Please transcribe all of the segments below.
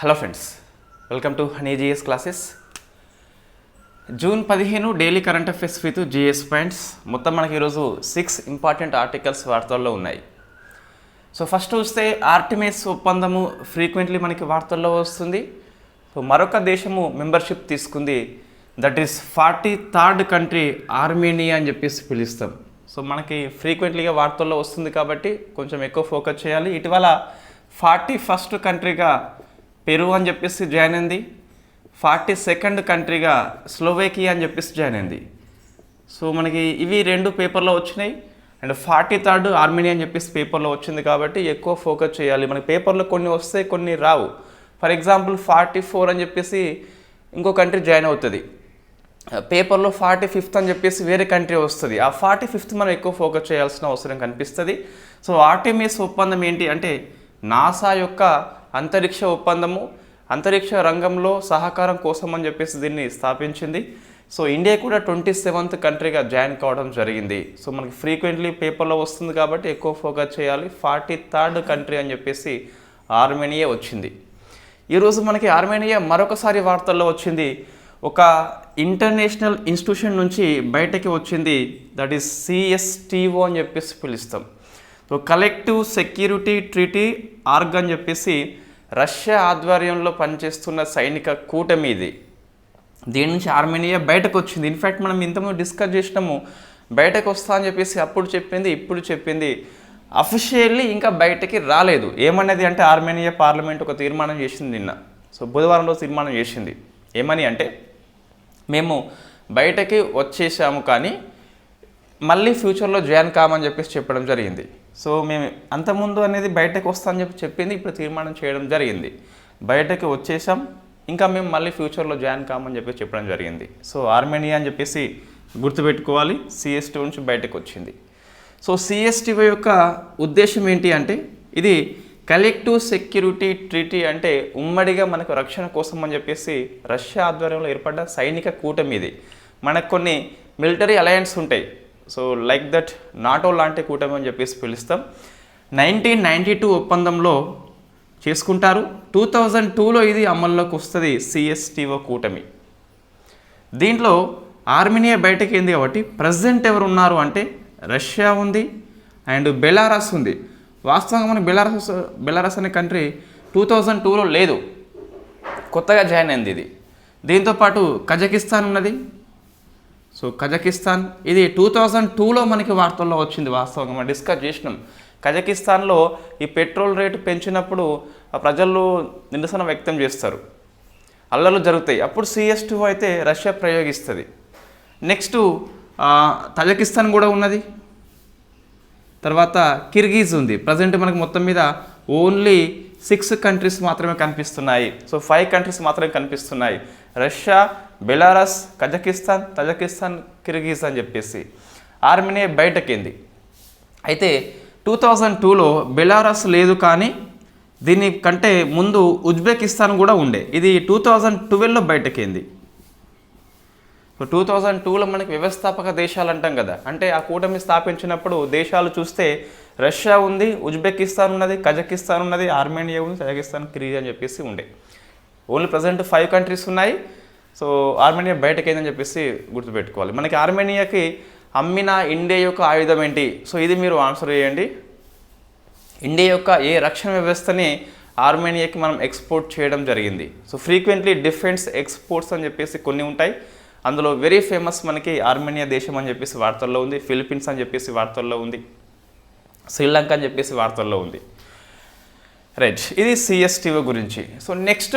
Hello friends welcome to Honey GS classes. June పదిహేను daily current affairs with GS points. మొత్తం మనకి ఈరోజు six important articles వార్తల్లో ఉన్నాయి. సో ఫస్ట్ చూస్తే ఆర్టిమేస్ ఒప్పందము ఫ్రీక్వెంట్లీ మనకి వార్తల్లో వస్తుంది. సో మరొక దేశము మెంబర్షిప్ తీసుకుంది. That is forty third country Armenia అని చెప్పేసి పిలుస్తాం. సో మనకి ఫ్రీక్వెంట్లీగా వార్తల్లో వస్తుంది కాబట్టి కొంచెం ఎక్కువ ఫోకస్ చేయాలి. ఇటీవల ఫార్టీ ఫస్ట్ కంట్రీగా పెరు అని చెప్పేసి జాయిన్ అయింది. ఫార్టీ సెకండ్ కంట్రీగా స్లోవేకియా అని చెప్పేసి జాయిన్ అయింది. సో మనకి ఇవి రెండు పేపర్లో వచ్చినాయి. అండ్ ఫార్టీ థర్డ్ ఆర్మేనియా అని చెప్పేసి పేపర్లో వచ్చింది కాబట్టి ఎక్కువ ఫోకస్ చేయాలి. మనకి పేపర్లో కొన్ని వస్తాయి కొన్ని రావు. ఫర్ ఎగ్జాంపుల్ ఫార్టీ ఫోర్ అని చెప్పేసి ఇంకో కంట్రీ జాయిన్ అవుతుంది. పేపర్లో ఫార్టీ ఫిఫ్త్ అని చెప్పేసి వేరే కంట్రీ వస్తుంది. ఆ ఫార్టీ ఫిఫ్త్ మనం ఎక్కువ ఫోకస్ చేయాల్సిన అవసరం కనిపిస్తుంది. సో ఆర్టిమిస్ ఒప్పందం ఏంటి అంటే నాసా యొక్క అంతరిక్ష ఒప్పందము అంతరిక్ష రంగంలో సహకారం కోసం అని చెప్పేసి దీన్ని స్థాపించింది. సో ఇండియా కూడా ట్వంటీ సెవెంత్ కంట్రీగా జాయిన్ కావడం జరిగింది. సో మనకి ఫ్రీక్వెంట్లీ పేపర్లో వస్తుంది కాబట్టి ఎక్కువ ఫోకస్ చేయాలి. ఫార్టీ థర్డ్ కంట్రీ అని చెప్పేసి ఆర్మేనియా వచ్చింది. ఈరోజు మనకి ఆర్మేనియా మరొకసారి వార్తల్లో వచ్చింది. ఒక ఇంటర్నేషనల్ ఇన్స్టిట్యూషన్ నుంచి బయటకి వచ్చింది. దట్ ఈస్ సిఎస్టీఓ అని చెప్పేసి పిలుస్తాం. So collective security treaty org అని చెప్పేసి రష్యా ఆధ్వర్యంలో పనిచేస్తున్న సైనిక కూటమి ఇది. దీని నుంచి ఆర్మేనియా బయటకు వచ్చింది ఇన్ఫ్యాక్ట్ మనం ఇంతకుముందు డిస్కస్ చేసినాము. బయటకు వస్తా అని చెప్పేసి అప్పుడు చెప్పింది ఇప్పుడు చెప్పింది. అఫిషియల్లీ ఇంకా బయటకి రాలేదు. ఏమన్నది అంటే ఆర్మేనియా పార్లమెంట్ ఒక తీర్మానం చేసింది నిన్న. సో బుధవారం రోజు తీర్మానం చేసింది. ఏమని అంటే మేము బయటకి వచ్చేసాము కానీ మళ్ళీ ఫ్యూచర్లో జాయిన్ కామని చెప్పేసి చెప్పడం జరిగింది. సో మేము అంతకుముందు అనేది బయటకు వస్తామని చెప్పి చెప్పింది ఇప్పుడు తీర్మానం చేయడం జరిగింది. బయటకి వచ్చేసాం ఇంకా మేము మళ్ళీ ఫ్యూచర్లో జాయిన్ కామని చెప్పి చెప్పడం జరిగింది. సో ఆర్మేనియా అని చెప్పేసి గుర్తుపెట్టుకోవాలి సిఎస్టీ నుంచి బయటకు వచ్చింది. సో సిఎస్టీవై యొక్క ఉద్దేశం ఏంటి అంటే ఇది కలెక్టివ్ సెక్యూరిటీ ట్రీటీ అంటే ఉమ్మడిగా మనకు రక్షణ కోసం అని చెప్పేసి రష్యా ఆధ్వర్యంలో ఏర్పడ్డ సైనిక కూటమి ఇది. మనకు కొన్ని మిలిటరీ అలయన్స్ ఉంటాయి. సో లైక్ దట్ నాటో లాంటి కూటమి అని చెప్పేసి పిలుస్తాం. నైన్టీన్ నైంటీ టూ ఒప్పందంలో చేసుకుంటారు. టూ థౌజండ్ టూలో ఇది అమల్లోకి వస్తుంది సిఎస్టీఓ కూటమి. దీంట్లో ఆర్మేనియా బయటకి ఏంది కాబట్టి ప్రజెంట్ ఎవరు ఉన్నారు అంటే రష్యా ఉంది అండ్ బెలారస్ ఉంది. వాస్తవంగా మన బెలారస్ బెలారస్ అనే కంట్రీ టూ థౌజండ్ టూలో లేదు. కొత్తగా జాయిన్ అయింది ఇది. దీంతోపాటు కజకిస్తాన్ ఉన్నది. సో కజకిస్తాన్ ఇది టూ థౌజండ్ టూలో మనకి వార్తల్లో వచ్చింది వాస్తవంగా మనం డిస్కస్ చేసినాం. కజకిస్తాన్లో ఈ పెట్రోల్ రేటు పెంచినప్పుడు ప్రజలు నిరసన వ్యక్తం చేస్తారు. అల్లర్లు జరుగుతాయి. అప్పుడు సిఎస్ టూ అయితే రష్యా ప్రయోగిస్తుంది. నెక్స్ట్ తజకిస్తాన్ కూడా ఉన్నది. తర్వాత కిర్గీజ్ ఉంది. ప్రజెంట్ మనకు మొత్తం మీద ఓన్లీ సిక్స్ కంట్రీస్ మాత్రమే కనిపిస్తున్నాయి. సో ఫైవ్ కంట్రీస్ మాత్రమే కనిపిస్తున్నాయి. Russia Belarus Kazakhstan Tajikistan Kyrgyz అని చెప్పేసి ఆర్మీనే బయటకింది. అయితే టూ థౌజండ్ టూలో బెలారస్ లేదు కానీ దీని కంటే ముందు ఉజ్బెకిస్తాన్ కూడా ఉండే. ఇది టూ థౌజండ్ ట్వెల్వ్లో బయటకింది. టూ థౌజండ్ టూలో మనకి వ్యవస్థాపక దేశాలు అంటాం కదా. అంటే ఆ కూటమి స్థాపించినప్పుడు దేశాలు చూస్తే రష్యా ఉంది ఉజ్బెకిస్తాన్ ఉన్నది కజకిస్తాన్ ఉన్నది ఆర్మేనియా ఉంది కజకిస్తాన్ కిరీజ్ అని చెప్పేసి ఉండే. ఓన్లీ ప్రజెంట్ ఫైవ్ కంట్రీస్ ఉన్నాయి. సో ఆర్మేనియా బయటకైందని చెప్పేసి గుర్తుపెట్టుకోవాలి. మనకి ఆర్మేనియాకి అమ్మిన ఇండియా యొక్క ఆయుధం ఏంటి? సో ఇది మీరు ఆన్సర్ చేయండి. ఇండియా యొక్క ఏ రక్షణ వ్యవస్థని ఆర్మేనియాకి మనం ఎక్స్పోర్ట్ చేయడం జరిగింది. సో ఫ్రీక్వెంట్లీ డిఫెన్స్ ఎక్స్పోర్ట్స్ అని చెప్పేసి కొన్ని ఉంటాయి. అందులో వెరీ ఫేమస్ మనకి ఆర్మేనియా దేశం అని చెప్పేసి వార్తల్లో ఉంది. ఫిలిప్పీన్స్ అని చెప్పేసి వార్తల్లో ఉంది. శ్రీలంక అని చెప్పేసి వార్తల్లో ఉంది. రైట్ ఇది సిఎస్టీఓ గురించి. సో నెక్స్ట్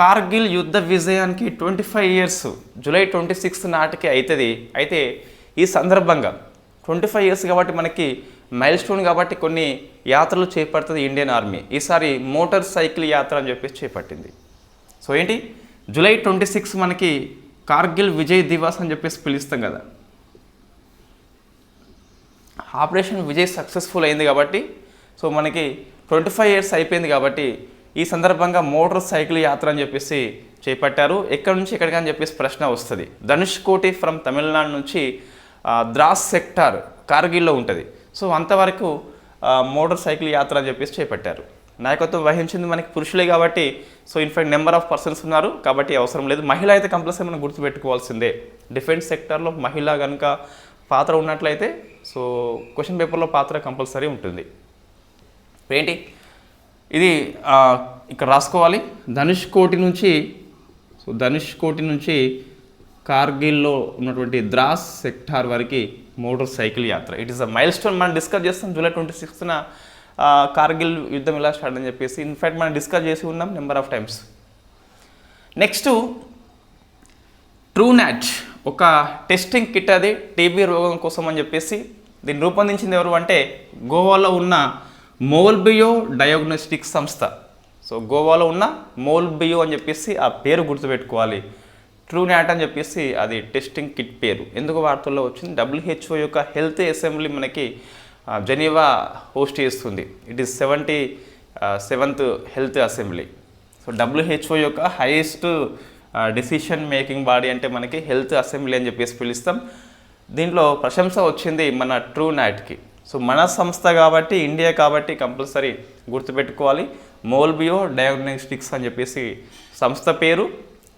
కార్గిల్ యుద్ధ విజయానికి twenty five years July twenty sixth నాటికి అవుతుంది అయితే ఈ సందర్భంగా ట్వంటీ ఫైవ్ ఇయర్స్ కాబట్టి మనకి మైల్ స్టోన్ కాబట్టి కొన్ని యాత్రలు చేపడుతుంది ఇండియన్ ఆర్మీ ఈసారి మోటార్ సైకిల్ యాత్ర అని చెప్పేసి చేపట్టింది. సో ఏంటి? జూలై ట్వంటీ సిక్స్ మనకి కార్గిల్ విజయ్ దివాస్ అని చెప్పేసి పిలుస్తాం కదా. ఆపరేషన్ విజయ్ సక్సెస్ఫుల్ అయింది కాబట్టి సో మనకి ట్వంటీ ఫైవ్ ఇయర్స్ అయిపోయింది కాబట్టి ఈ సందర్భంగా మోటార్ సైకిల్ యాత్ర అని చెప్పేసి చేపట్టారు. ఎక్కడి నుంచి ఎక్కడికి అని చెప్పేసి ప్రశ్న వస్తుంది. ధనుష్ కోటి ఫ్రమ్ తమిళనాడు నుంచి ద్రాస్ సెక్టార్ కార్గిల్లో ఉంటుంది. సో అంతవరకు మోటార్ సైకిల్ యాత్ర అని చెప్పేసి చేపట్టారు. నాయకత్వం వహించింది మనకి పురుషులే కాబట్టి so in fact number of persons ఉన్నారు కాబట్టి అవసరం లేదు. మహిళ అయితే కంపల్సరీ మనం గుర్తుపెట్టుకోవాల్సిందే. డిఫెన్స్ సెక్టార్లో మహిళ కనుక పాత్ర ఉన్నట్లయితే సో క్వశ్చన్ పేపర్లో పాత్ర కంపల్సరీ ఉంటుంది. ఏంటి ఇది ఇక్కడ రాసుకోవాలి. ధనుష్ కోటి నుంచి సో ధనుష్ కోటి నుంచి కార్గిల్లో ఉన్నటువంటి ద్రాస్ సెక్టార్ వరకు మోటార్ సైకిల్ యాత్ర. It is a milestone మనం డిస్కస్ చేస్తాం. జూలై ట్వంటీ సిక్స్త్న కార్గిల్ యుద్ధం ఇలా స్టార్ట్ అని చెప్పేసి ఇన్ఫ్యాక్ట్ మనం డిస్కస్ చేసి ఉన్నాం number of times next Truenat ఒక టెస్టింగ్ కిట్ అది టీబీ రోగం కోసం అని చెప్పేసి దీన్ని రూపొందించింది ఎవరు అంటే గోవాలో ఉన్న మోల్బియో డయాగ్నోస్టిక్ సంస్థ. సో గోవాలో ఉన్న మోల్బియో అని చెప్పేసి ఆ పేరు గుర్తుపెట్టుకోవాలి. ట్రూనాట్ అని చెప్పేసి అది టెస్టింగ్ కిట్ పేరు. ఎందుకు వార్తల్లో వచ్చింది? డబ్ల్యూహెచ్ఓ యొక్క హెల్త్ అసెంబ్లీ మనకి జెనీవా హోస్ట్ చేస్తుంది. It is seventy seventh health assembly. So WHO యొక్క హైయెస్ట్ డెసిషన్ మేకింగ్ బాడీ అంటే మనకి హెల్త్ అసెంబ్లీ అని చెప్పేసి పిలుస్తాం. దీంట్లో ప్రశంస వచ్చింది మన ట్రూ నాట్కి సో మన సంస్థ కాబట్టి ఇండియా కాబట్టి కంపల్సరీ గుర్తుపెట్టుకోవాలి. మోల్బియో డయాగ్నోస్టిక్స్ అని చెప్పేసి సంస్థ పేరు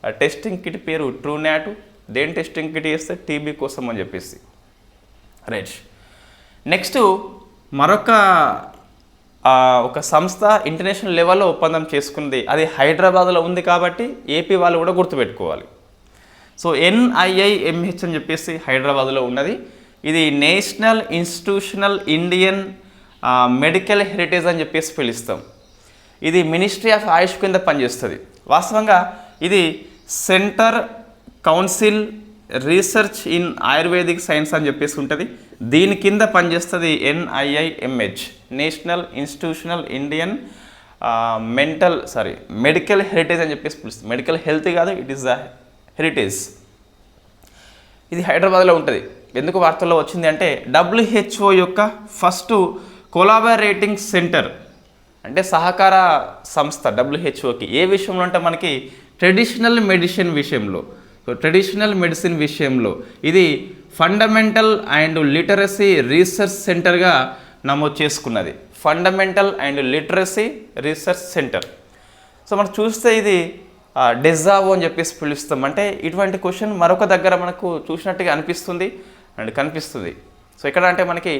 ఆ టెస్టింగ్ కిట్ పేరు ట్రూ నాట్ దేని టెస్టింగ్ కిట్ చేస్తే టీబీ కోసం అని చెప్పేసి. రైట్. నెక్స్ట్ మరొక ఒక సంస్థ ఇంటర్నేషనల్ లెవెల్లో ఒప్పందం చేసుకుంది. అది హైదరాబాద్లో ఉంది కాబట్టి ఏపీ వాళ్ళు కూడా గుర్తుపెట్టుకోవాలి. సో ఎన్ఐఐఎంహెచ్ అని చెప్పేసి హైదరాబాద్లో ఉన్నది. ఇది national institutional Indian medical heritage అని చెప్పేసి పిలుస్తాం. ఇది మినిస్ట్రీ ఆఫ్ ఆయుష్ కింద పనిచేస్తుంది. వాస్తవంగా ఇది centre council research in Ayurvedic science అని చెప్పేసి ఉంటుంది. దీని కింద పనిచేస్తుంది NIIMH national institutional Indian mental sorry medical heritage అని చెప్పేసి పిలుస్తుంది. మెడికల్ హెల్త్ కాదు ఇట్ ఈస్ ద హెరిటేజ్. ఇది హైదరాబాద్లో ఉంటుంది. ఎందుకు వార్తల్లో వచ్చింది అంటే డబ్ల్యూహెచ్ఓ యొక్క ఫస్ట్ కొలాబరేటింగ్ సెంటర్ అంటే సహకార సంస్థ డబ్ల్యూహెచ్ఓకి. ఏ విషయంలో అంటే మనకి ట్రెడిషనల్ మెడిసిన్ విషయంలో. సో ట్రెడిషనల్ మెడిసిన్ విషయంలో ఇది ఫండమెంటల్ అండ్ లిటరసీ రీసెర్చ్ సెంటర్గా నమోదు చేసుకున్నది. Fundamental and literacy research centre. So మనం చూస్తే ఇది డెజావో అని చెప్పేసి పిలుస్తాం. అంటే ఇటువంటి క్వశ్చన్ మరొక దగ్గర మనకు చూసినట్టుగా అనిపిస్తుంది. అండ్ కనిపిస్తుంది. సో ఇక్కడ అంటే మనకి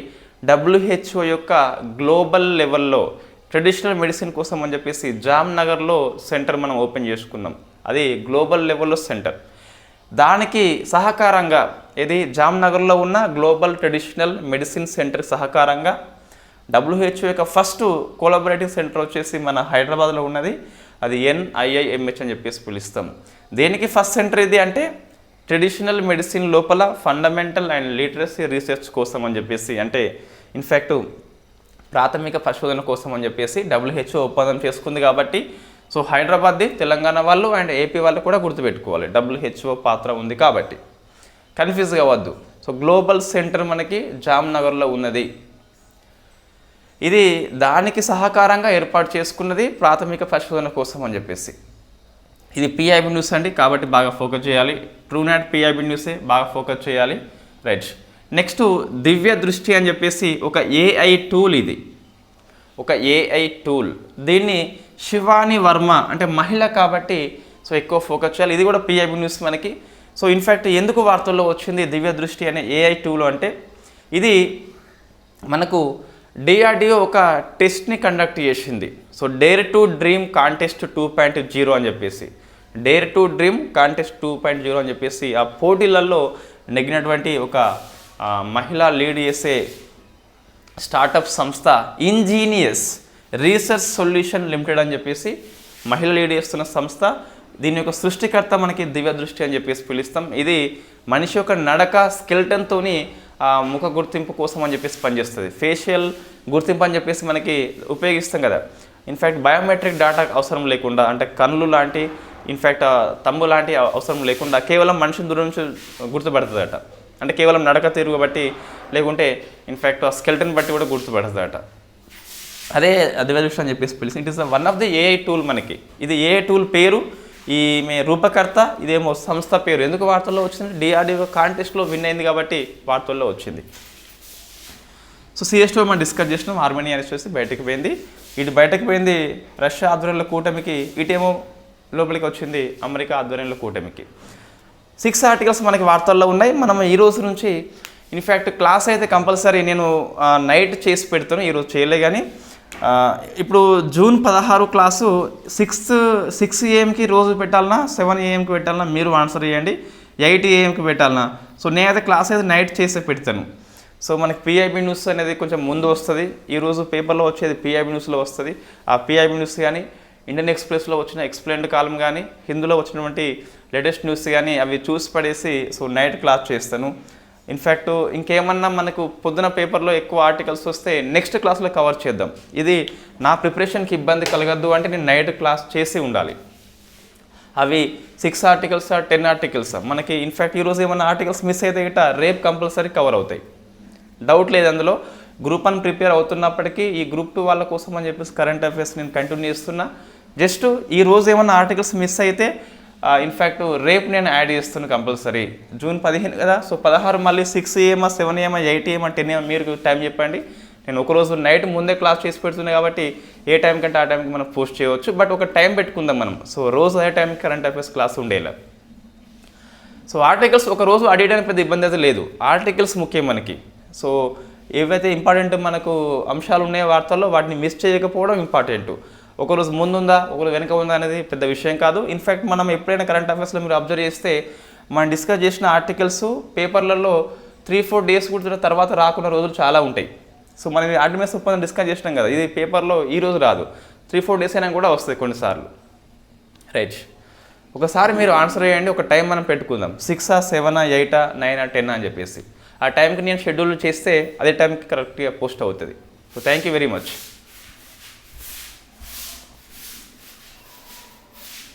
డబ్ల్యూహెచ్ఓ యొక్క గ్లోబల్ లెవెల్లో ట్రెడిషనల్ మెడిసిన్ కోసం అని చెప్పేసి జామ్నగర్లో సెంటర్ మనం ఓపెన్ చేసుకున్నాం. అది గ్లోబల్ లెవెల్లో సెంటర్. దానికి సహకారంగా ఇది జామ్నగర్లో ఉన్న గ్లోబల్ ట్రెడిషనల్ మెడిసిన్ సెంటర్ సహకారంగా డబ్ల్యూహెచ్ఓ యొక్క ఫస్ట్ కోలాబరేటింగ్ సెంటర్ వచ్చేసి మన హైదరాబాద్లో ఉన్నది. అది ఎన్ఐఐఎంహెచ్ అని చెప్పేసి పిలుస్తాం. దేనికి ఫస్ట్ సెంటర్ ఇది అంటే ట్రెడిషనల్ మెడిసిన్ లోపల ఫండమెంటల్ అండ్ లిటరసీ రీసెర్చ్ కోసం అని చెప్పేసి అంటే ఇన్ఫ్యాక్ట్ ప్రాథమిక పరిశోధన కోసం అని చెప్పేసి డబ్ల్యూహెచ్ఓ ఒప్పందం చేసుకుంది కాబట్టి సో హైదరాబాద్ది తెలంగాణ వాళ్ళు అండ్ ఏపీ వాళ్ళు కూడా గుర్తుపెట్టుకోవాలి. డబ్ల్యూహెచ్ఓ పాత్ర ఉంది కాబట్టి. కన్ఫ్యూజ్ కావద్దు సో గ్లోబల్ సెంటర్ మనకి జామ్నగర్లో ఉన్నది. ఇది దానికి సహకారంగా ఏర్పాటు చేసుకున్నది ప్రాథమిక పరిశోధన కోసం అని చెప్పేసి. ఇది పిఐబి న్యూస్ అండి కాబట్టి బాగా ఫోకస్ చేయాలి. ట్రూ నాట్ పిఐబి న్యూసే బాగా ఫోకస్ చేయాలి. రైట్ నెక్స్ట్ దివ్య దృష్టి అని చెప్పేసి ఒక ఏఐ టూల్ ఇది. ఒక ఏఐ టూల్ దీన్ని శివాని వర్మ అంటే మహిళ కాబట్టి సో ఎక్కువ ఫోకస్ చేయాలి. ఇది కూడా పిఐబి న్యూస్ మనకి. సో ఇన్ఫ్యాక్ట్ ఎందుకు వార్తల్లో వచ్చింది దివ్య దృష్టి అనే ఏఐ టూల్ అంటే ఇది మనకు డిఆర్డిఓ ఒక టెస్ట్ని కండక్ట్ చేసింది. So dare to dream contest two point zero అని చెప్పేసి. Dare to dream contest two point zero అని చెప్పేసి ఆ పోటీలలో నెగ్గినటువంటి ఒక మహిళా మహిళ లీడ్ చేసే స్టార్టప్ సంస్థ ఇంజీనియస్ రీసెర్చ్ సొల్యూషన్ లిమిటెడ్ అని చెప్పేసి మహిళ లీడ్ చేస్తున్న సంస్థ. దీని యొక్క సృష్టికర్త మనకి దివ్య దృష్టి అని చెప్పేసి పిలుస్తాం. ఇది మనిషి యొక్క నడక స్కెల్టన్తోని ముఖ గుర్తింపు కోసం అని చెప్పేసి పనిచేస్తుంది. ఫేషియల్ గుర్తింపు అని చెప్పేసి మనకి ఉపయోగిస్తాం కదా. ఇన్ఫ్యాక్ట్ బయోమెట్రిక్ డేటా అవసరం లేకుండా అంటే కళ్ళు లాంటి ఇన్ఫ్యాక్ట్ తమ్ము లాంటి అవసరం లేకుండా కేవలం మనిషిని దూరం నుంచి గుర్తుపడుతుందట. అంటే కేవలం నడక తీరుగు బట్టి లేకుంటే ఇన్ఫ్యాక్ట్ ఆ స్కెల్టన్ బట్టి కూడా గుర్తుపడుతుందట. అదే అదివదృష్టి అని చెప్పేసి పిలిచి it is one of the AI tool మనకి. ఇది ఏఐ టూల్ పేరు ఈమె రూపకర్త ఇదేమో సంస్థ పేరు. ఎందుకు వార్తల్లో వచ్చింది? డిఆర్డిఓ కాంటెస్ట్లో విన్ అయింది కాబట్టి వార్తల్లో వచ్చింది. సో సిఎస్ మనం డిస్కస్ చేసినాం ఆర్మేనియా అనేసి బయటకు పోయింది. ఇటు బయటకు పోయింది రష్యా ఆధ్వర్యంలో కూటమికి ఇటేమో లోపలికి వచ్చింది అమెరికా ఆధ్వర్యంలో కూటమికి. సిక్స్ ఆర్టికల్స్ మనకి వార్తల్లో ఉన్నాయి. మనం ఈ రోజు నుంచి ఇన్ఫ్యాక్ట్ క్లాస్ అయితే కంపల్సరీ నేను నైట్ చేసి పెడతాను ఈరోజు చేయలే కానీ ఇప్పుడు జూన్ పదహారు క్లాసు సిక్స్త్ సిక్స్ ఏఎంకి రోజు పెట్టాలన్నా సెవెన్ ఏఎంకి పెట్టాలన్నా మీరు ఆన్సర్ చేయండి ఎయిట్ ఏఎంకి పెట్టాలన్నా. సో నేనైతే క్లాస్ అయితే నైట్ చేసే పెడతాను. సో మనకి పిఐబి న్యూస్ అనేది కొంచెం ముందు వస్తుంది. ఈరోజు పేపర్లో వచ్చేది పిఐబి న్యూస్లో వస్తుంది. ఆ పిఐబి న్యూస్ కానీ ఇండియన్ ఎక్స్ప్రెస్లో వచ్చిన ఎక్స్ప్లెయిన్డ్ కాలం కానీ హిందులో వచ్చినటువంటి లేటెస్ట్ న్యూస్ కానీ అవి చూసి పడేసి సో నైట్ క్లాస్ చేస్తాను. ఇన్ఫ్యాక్ట్ ఇంకేమన్నా మనకు పొద్దున పేపర్లో ఎక్కువ ఆర్టికల్స్ వస్తే నెక్స్ట్ క్లాస్లో కవర్ చేద్దాం. ఇది నా ప్రిపరేషన్కి ఇబ్బంది కలగద్దు అంటే నేను నైట్ క్లాస్ చేసి ఉండాలి. అవి సిక్స్ ఆర్టికల్స్ టెన్ ఆర్టికల్స్ మనకి ఇన్ఫ్యాక్ట్ ఈరోజు ఏమైనా ఆర్టికల్స్ మిస్ అయితే గిట్ట రేపు కంపల్సరీ కవర్ అవుతాయి. డౌట్ లేదు అందులో. గ్రూప్ వన్ ప్రిపేర్ అవుతున్నప్పటికీ ఈ గ్రూప్ టూ వాళ్ళ కోసం అని చెప్పేసి కరెంట్ అఫైర్స్ నేను కంటిన్యూ చేస్తున్నా. జస్ట్ ఈ రోజు ఏమన్నా ఆర్టికల్స్ మిస్ అయితే ఇన్ఫ్యాక్ట్ రేపు నేను యాడ్ చేస్తున్నాను కంపల్సరీ జూన్ పదిహేను కదా సో పదహారు మళ్ళీ సిక్స్ ఏమా సెవెన్ ఏమా ఎయిట్ ఏమా టెన్ ఏమా మీరు టైం చెప్పండి. నేను ఒకరోజు నైట్ ముందే క్లాస్ చేసి పెడుతున్నాను కాబట్టి ఏ టైం కంటే ఆ టైంకి మనం పోస్ట్ చేయవచ్చు. బట్ ఒక టైం పెట్టుకుందాం మనం. సో రోజు అదే టైంకి కరెంట్ అఫైర్స్ క్లాస్ ఉండేలా. సో ఆర్టికల్స్ ఒక రోజు అడిగడానికి పెద్ద ఇబ్బంది అయితే లేదు. ఆర్టికల్స్ ముఖ్యం మనకి. సో ఏవైతే ఇంపార్టెంట్ మనకు అంశాలు ఉన్నాయో వార్తల్లో వాటిని మిస్ చేయకపోవడం ఇంపార్టెంట్ ఒకరోజు ముందుందా ఒకరోజు వెనక ఉందా అనేది పెద్ద విషయం కాదు. ఇన్ఫ్యాక్ట్ మనం ఎప్పుడైనా కరెంట్ అఫైర్స్లో మీరు అబ్జర్వ్ చేస్తే మనం డిస్కస్ చేసిన ఆర్టికల్స్ పేపర్లలో త్రీ ఫోర్ డేస్ కూడా తర్వాత రాకున్న రోజులు చాలా ఉంటాయి. సో మనం ఆర్టిమేస్ ఒప్పందం డిస్కస్ చేసినాం కదా ఇది పేపర్లో ఈ రోజు రాదు. త్రీ ఫోర్ డేస్ అయినా కూడా వస్తాయి కొన్నిసార్లు. రైట్ ఒకసారి మీరు ఆన్సర్ చేయండి ఒక టైం మనం పెట్టుకుందాం. సిక్సా సెవెనా ఎయిటా నైనా టెన్ అని చెప్పేసి. ఆ టైంకి నేను షెడ్యూల్ చేస్తే అదే టైంకి కరెక్ట్గా పోస్ట్ అవుతుంది. So thank you very much